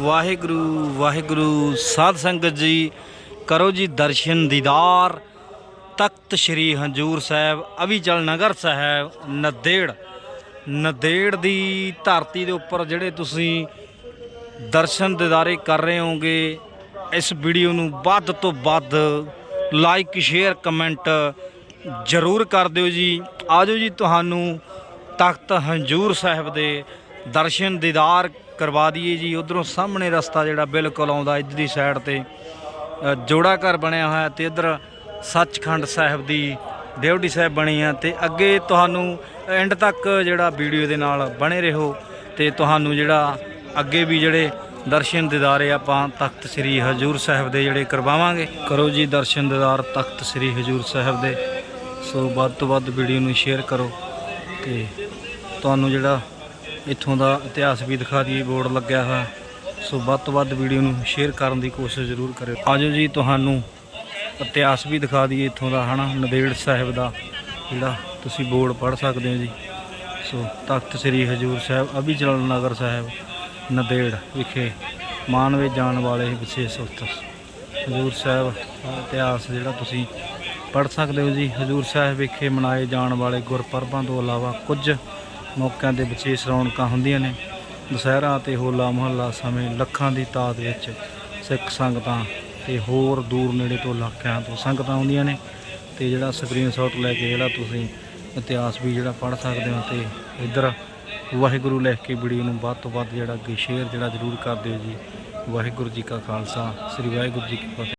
ਵਾਹਿਗੁਰੂ ਵਾਹਿਗੁਰੂ, ਸਾਧ ਸੰਗਤ ਜੀ, ਕਰੋ ਜੀ ਦਰਸ਼ਨ ਦੀਦਾਰ। ਤਖਤ ਸ੍ਰੀ ਹੰਜੂਰ ਸਾਹਿਬ, ਅਵੀਚਲ ਨਗਰ ਸਾਹਿਬ, ਨਦੇੜ। ਨਦੇੜ ਦੀ ਧਰਤੀ ਦੇ ਉੱਪਰ ਜਿਹੜੇ ਤੁਸੀਂ ਦਰਸ਼ਨ ਦਿਦਾਰੇ ਕਰ ਰਹੇ ਹੋਗੇ ਇਸ ਵੀਡੀਓ ਨੂੰ ਵੱਧ ਤੋਂ ਵੱਧ ਲਾਈਕ ਸ਼ੇਅਰ ਕਮੈਂਟ ਜ਼ਰੂਰ ਕਰ ਦਿਓ ਜੀ। ਆਜੋ ਜੀ ਤੁਹਾਨੂੰ ਤਖਤ ਹੰਜੂਰ ਸਾਹਿਬ ਦੇ ਦਰਸ਼ਨ ਦੀਦਾਰ ਕਰਵਾ ਦਈਏ ਜੀ। ਉਧਰੋਂ ਸਾਹਮਣੇ ਰਸਤਾ ਜਿਹੜਾ ਬਿਲਕੁਲ ਆਉਂਦਾ ਇਧਰਲੀ ਸਾਈਡ ਤੇ। ਜੋੜਾ ਘਰ ਬਣਿਆ ਹੋਇਆ ਤੇ ਇਧਰ ਸੱਚਖੰਡ ਸਾਹਿਬ ਦੀ ਡਿਊਟੀ ਸਾਹਿਬ ਬਣੀ ਆ ਤੇ ਅੱਗੇ ਤੁਹਾਨੂੰ ਐਂਡ ਤੱਕ ਜਿਹੜਾ ਵੀਡੀਓ ਦੇ ਨਾਲ ਬਣੇ ਰਹੋ ਤੇ ਤੁਹਾਨੂੰ ਜਿਹੜਾ ਅੱਗੇ ਵੀ ਜਿਹੜੇ ਦਰਸ਼ਨ ਦਿਦਾਰੇ ਆਪਾਂ ਤਖਤ ਸ੍ਰੀ ਹਜੂਰ ਸਾਹਿਬ ਦੇ ਜਿਹੜੇ ਕਰਵਾਵਾਂਗੇ। ਕਰੋ ਜੀ ਦਰਸ਼ਨ ਦਿਦਾਰ ਤਖਤ ਸ੍ਰੀ ਹਜੂਰ ਸਾਹਿਬ ਦੇ। ਸੋ ਵੱਧ ਤੋਂ ਵੱਧ ਵੀਡੀਓ ਨੂੰ ਸ਼ੇਅਰ ਕਰੋ ਤੇ ਤੁਹਾਨੂੰ ਜਿਹੜਾ ਇੱਥੋਂ ਦਾ ਇਤਿਹਾਸ ਵੀ ਦਿਖਾ ਦਈਏ, ਬੋਰਡ ਲੱਗਿਆ ਹੋਇਆ। ਸੋ ਵੱਧ ਤੋਂ ਵੱਧ ਵੀਡੀਓ ਨੂੰ ਸ਼ੇਅਰ ਕਰਨ ਦੀ ਕੋਸ਼ਿਸ਼ ਜ਼ਰੂਰ ਕਰਿਓ। ਆਜੋ ਜੀ, ਤੁਹਾਨੂੰ ਇਤਿਹਾਸ ਵੀ ਦਿਖਾ ਦਈਏ ਇੱਥੋਂ ਦਾ, ਹਨਾ, ਨਦੇੜ ਸਾਹਿਬ ਦਾ, ਜਿਹੜਾ ਤੁਸੀਂ ਬੋਰਡ ਪੜ੍ਹ ਸਕਦੇ ਹੋ ਜੀ। ਸੋ ਤਖਤ ਸ੍ਰੀ ਹਜੂਰ ਸਾਹਿਬ ਅਭਿਜਲ ਨਗਰ ਸਾਹਿਬ, ਨਦੇੜ ਵਿਖੇ ਮਾਨਵੇ ਜਾਣ ਵਾਲੇ ਵਿਸ਼ੇਸ਼ ਉਸਤਤ ਹਜੂਰ ਸਾਹਿਬ ਇਤਿਹਾਸ ਜਿਹੜਾ ਤੁਸੀਂ ਪੜ੍ਹ ਸਕਦੇ ਹੋ ਜੀ। ਹਜੂਰ ਸਾਹਿਬ ਵਿਖੇ ਮਨਾਏ ਜਾਣ ਵਾਲੇ ਗੁਰਪਰਬਾਂ ਤੋਂ ਇਲਾਵਾ ਕੁਝ ਮੌਕਿਆਂ ਤੇ ਵਿਸ਼ੇਸ਼ ਰੌਣਕਾਂ ਹੁੰਦੀਆਂ ਨੇ। ਦੁਸਹਿਰਾ ਤੇ ਹੋਲਾ ਮਹੱਲਾ ਸਮੇਂ ਲੱਖਾਂ ਦੀ ਤਾਦ ਵਿੱਚ ਸਿੱਖ ਸੰਗਤਾਂ ਤੇ ਹੋਰ ਦੂਰ ਨੇੜੇ ਤੋਂ ਇਲਾਕਿਆਂ ਤੋਂ ਸੰਗਤਾਂ ਆਉਂਦੀਆਂ ਨੇ। ਤੇ ਜਿਹੜਾ ਸਕਰੀਨਸ਼ਾਟ ਲੈ ਕੇ ਜਿਹੜਾ ਤੁਸੀਂ ਇਤਿਹਾਸ ਵੀ ਜਿਹੜਾ ਪੜ੍ਹ ਸਕਦੇ ਹੋ ਤੇ ਇੱਧਰ ਵਾਹਿਗੁਰੂ ਲਿਖ ਕੇ ਵੀਡੀਓ ਨੂੰ ਵੱਧ ਤੋਂ ਵੱਧ ਜਿਹੜਾ ਅੱਗੇ ਸ਼ੇਅਰ ਜਿਹੜਾ ਜ਼ਰੂਰ ਕਰ ਦਿਓ ਜੀ। ਵਾਹਿਗੁਰੂ ਜੀ ਕਾ ਖਾਲਸਾ, ਸ੍ਰੀ ਵਾਹਿਗੁਰੂ ਜੀ ਕੀ ਫਤਿਹ।